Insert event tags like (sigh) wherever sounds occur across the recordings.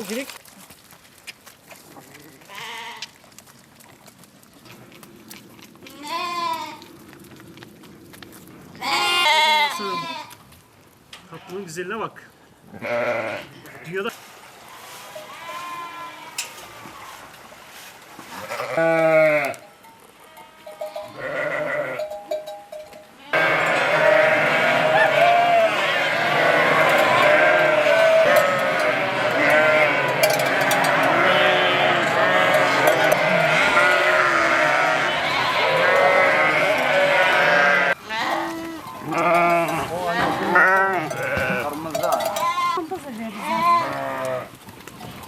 Bu girik. Tatlının güzeline bak. (laughs) Dünyada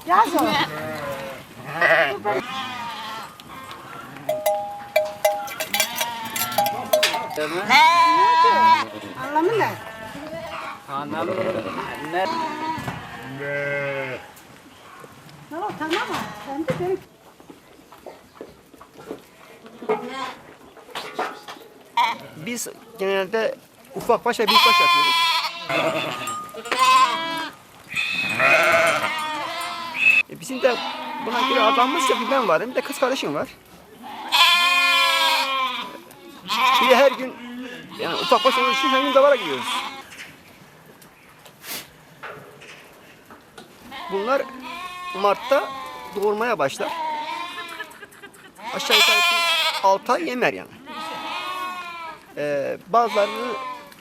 Yaz o. Anlamı ne? Anam ne? Ne o tamam mı? Sen de benim Biz genelde ufak başa büyük baş yapıyoruz. (laughs) E, Bizim de buna göre adamımızca bir ben varım, bir de kız kardeşim var. Bir de her gün yani ufak baş olduğu için her gün davara gidiyoruz. Bunlar Mart'ta doğurmaya başlar. Aşağı yukarı 6 ay yemer yani. Ee, bazılarının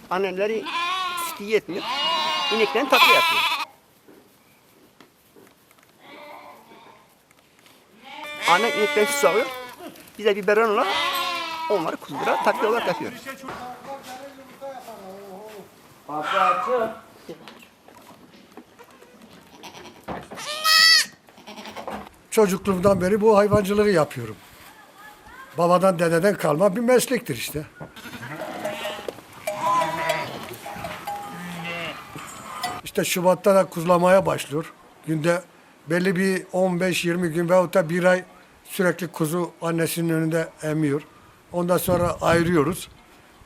anneleri sütü yetmiyor. İneklerin takla yapıyor. Anne ineklerin sütü alıyor. Bize biberon olarak onları kuzulara takla olarak yapıyoruz. Çocukluğumdan beri bu hayvancılığı yapıyorum. Babadan dededen kalma bir meslektir işte. İşte Şubat'ta da kuzulamaya başlıyor. Günde belli bir 15-20 gün veyahut da bir ay sürekli kuzu annesinin önünde emiyor. Ondan sonra ayırıyoruz.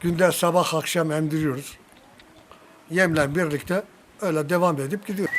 Günde sabah akşam emdiriyoruz. Yemle birlikte öyle devam edip gidiyor.